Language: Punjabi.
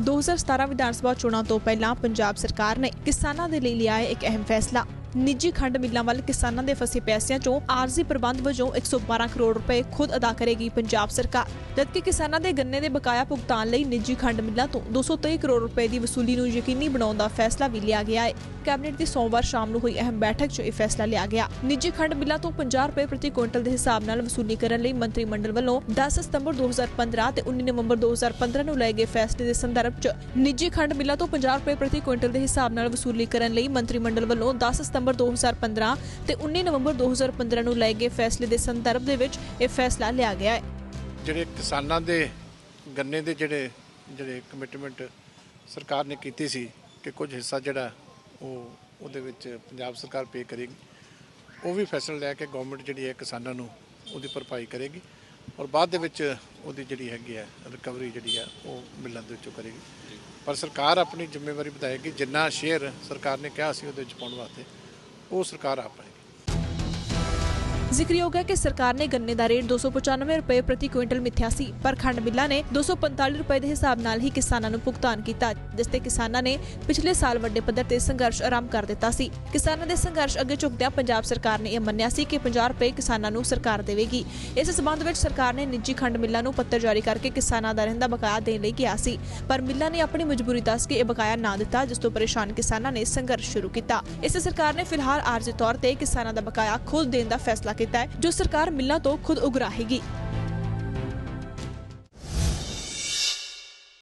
2017 ਵਿਧਾਨ ਸਭਾ ਚੋਣਾਂ ਤੋਂ ਪਹਿਲਾਂ ਪੰਜਾਬ ਸਰਕਾਰ ਨੇ ਕਿਸਾਨਾਂ ਦੇ ਲਈ ਲਿਆ ਇੱਕ ਅਹਿਮ ਫੈਸਲਾ। ਨਿੱਜੀ ਖੰਡ ਮਿੱਲਾਂ ਵੱਲ ਕਿਸਾਨਾਂ ਦੇ ਫਸੇ ਪੈਸਿਆਂ ਚੋਂ ਆਰਜ਼ੀ ਪ੍ਰਬੰਧ ਵਜੋਂ 112 ਕਰੋੜ ਰੁਪਏ ਖੁਦ ਅਦਾ ਕਰੇਗੀ ਪੰਜਾਬ ਸਰਕਾਰ। ਜਦਕਿ ਕਿਸਾਨਾਂ ਦੇ ਗੰਨੇ ਦੇ ਬਕਾਇਆ ਭੁਗਤਾਨ ਲਈ ਨਿੱਜੀ ਖੰਡ ਮਿੱਲਾਂ ਤੋਂ 223 ਕਰੋੜ ਰੁਪਏ ਦੀ ਵਸੂਲੀ ਨੂੰ ਯਕੀਨੀ ਬਣਾਉਣ ਦਾ ਫੈਸਲਾ ਵੀ ਲਿਆ ਗਿਆ ਹੈ। ਕੈਬਨਿਟ ਦੀ ਸੋਮਵਾਰ ਸ਼ਾਮ ਨੂੰ ਹੋਈ ਅਹਿਮ ਬੈਠਕ 'ਚ ਇਹ ਫੈਸਲਾ ਲਿਆ ਗਿਆ। ਨਿੱਜੀ ਖੰਡ ਮਿੱਲਾਂ ਤੋਂ 50 ਰੁਪਏ ਪ੍ਰਤੀ ਕੁਇੰਟਲ ਦੇ ਹਿਸਾਬ ਨਾਲ ਵਸੂਲੀ ਕਰਨ ਲਈ ਮੰਤਰੀ ਮੰਡਲ ਵੱਲੋਂ 10 ਸਤੰਬਰ 2015 ਤੇ 19 ਨਵੰਬਰ 2015 ਨੂੰ ਲਏ ਗਏ ਫੈਸਲੇ ਦੇ ਸੰਦਰਭ 'ਚ ਨਿੱਜੀ ਖੰਡ ਬਿੱਲਾਂ ਤੋਂ 50 ਰੁਪਏ ਪ੍ਰਤੀ ਕੁਇੰਟਲ ਦੇ ਹਿਸਾਬ ਨਾਲ ਵਸੂਲੀ ਕਰਨ ਲਈ ਮੰਤਰੀ ਮੰਡਲ ਵੱਲੋਂ 10 ਸਤੰਬਰ 2015 ਤੇ 19 ਨਵੰਬਰ 2015 ਨੂੰ ਲਏ ਗਏ ਫੈਸਲੇ ਦੇ ਸੰਦਰਭ ਦੇ ਵਿੱਚ ਇਹ ਫੈਸਲਾ ਲਿਆ ਗਿਆ ਹੈ। ਜਿਹੜੇ ਕਿਸਾਨਾਂ ਦੇ ਗੰਨੇ ਦੇ ਜਿਹੜੇ ਜਿਹੜੇ ਕਮਿਟਮੈਂਟ ਸਰਕਾਰ ਨੇ ਕੀਤੀ ਸੀ ਕਿ ਕੁਝ ਹਿੱਸਾ ਜਿਹੜਾ ਉਹ ਉਹਦੇ ਵਿੱਚ ਪੰਜਾਬ ਸਰਕਾਰ ਪੇ ਕਰੇਗੀ, ਉਹ ਵੀ ਫੈਸਲਾ ਲੈ ਕੇ ਗਵਰਨਮੈਂਟ ਜਿਹੜੀ ਹੈ ਕਿਸਾਨਾਂ ਨੂੰ ਉਹਦੀ ਭਰਪਾਈ ਕਰੇਗੀ ਔਰ ਬਾਅਦ ਦੇ ਵਿੱਚ ਉਹਦੀ ਜਿਹੜੀ ਹੈਗੀ ਹੈ ਰਿਕਵਰੀ ਜਿਹੜੀ ਹੈ ਉਹ ਮਿਲਣ ਦੇ ਵਿੱਚੋਂ ਕਰੇਗੀ। ਪਰ ਸਰਕਾਰ ਆਪਣੀ ਜ਼ਿੰਮੇਵਾਰੀ ਵਧਾਏਗੀ, ਜਿੰਨਾ ਸ਼ੇਅਰ ਸਰਕਾਰ ਨੇ ਕਿਹਾ ਸੀ ਉਹਦੇ ਵਿੱਚ ਪਾਉਣ ਵਾਸਤੇ, ਉਹ ਸਰਕਾਰ ਆਪ ਪਾਏਗੀ ਜ਼ਿਕਰਯੋਗ ਹੈ ਕਿ ਸਰਕਾਰ ਨੇ ਗੰਨੇ ਦਾ ਰੇਟ 295 ਰੁਪਏ ਪ੍ਰਤੀ ਕੁਇੰਟਲ ਮਿੱਥਿਆ ਸੀ, ਪਰ ਖੰਡ ਮਿੱਲਾਂ ਨੇ 245 ਰੁਪਏ ਦੇ ਹਿਸਾਬ ਨਾਲ ਹੀ ਕਿਸਾਨਾਂ ਨੂੰ ਭੁਗਤਾਨ ਕੀਤਾ, ਜਿਸ ਤੇ ਕਿਸਾਨਾਂ ਨੇ ਪਿਛਲੇ ਸਾਲ ਵੱਡੇ ਪੱਧਰ ਤੇ ਸੰਘਰਸ਼ ਆਰੰਭ ਕਰ ਦਿੱਤਾ ਸੀ। ਕਿਸਾਨਾਂ ਦੇ ਸੰਘਰਸ਼ ਅੱਗੇ ਝੁਕਦਿਆਂ ਪੰਜਾਬ ਸਰਕਾਰ ਨੇ ਇਹ ਮੰਨਿਆ ਸੀ ਕਿ 50 ਰੁਪਏ ਕਿਸਾਨਾਂ ਨੂੰ ਸਰਕਾਰ ਦੇਵੇਗੀ। ਇਸ ਸਬੰਧ ਵਿੱਚ ਸਰਕਾਰ ਨੇ ਨਿੱਜੀ ਖੰਡ ਮਿੱਲਾਂ ਨੂੰ ਪੱਤਰ ਜਾਰੀ ਕਰਕੇ ਕਿਸਾਨਾਂ ਦਾ ਰਹਿੰਦਾ ਬਕਾਇਆ ਦੇਣ ਲਈ ਕਿਹਾ ਸੀ, ਪਰ ਮਿੱਲਾਂ ਨੇ ਆਪਣੀ ਮਜਬੂਰੀ ਦੱਸ ਕੇ ਇਹ ਬਕਾਇਆ ਨਾ ਦਿੱਤਾ, ਜਿਸ ਤੋਂ ਪਰੇਸ਼ਾਨ ਕਿਸਾਨਾਂ ਨੇ ਸੰਘਰਸ਼ ਸ਼ੁਰੂ ਕੀਤਾ। ਇਸ ਸਰਕਾਰ ਨੇ ਫਿਲਹਾਲ ਆਰਜ਼ੀ ਤੌਰ ਤੇ ਕਿਸਾਨਾਂ ਦਾ ਬਕਾਇਆ ਖੁਦ ਦੇਣ ਦਾ ਫੈਸਲਾ ਕੀਤਾ ਹੈ ਜੋ ਸਰਕਾਰ ਮਿੱਲਾਂ ਤੋਂ ਖੁਦ ਉਗਰਾਹੇਗੀ।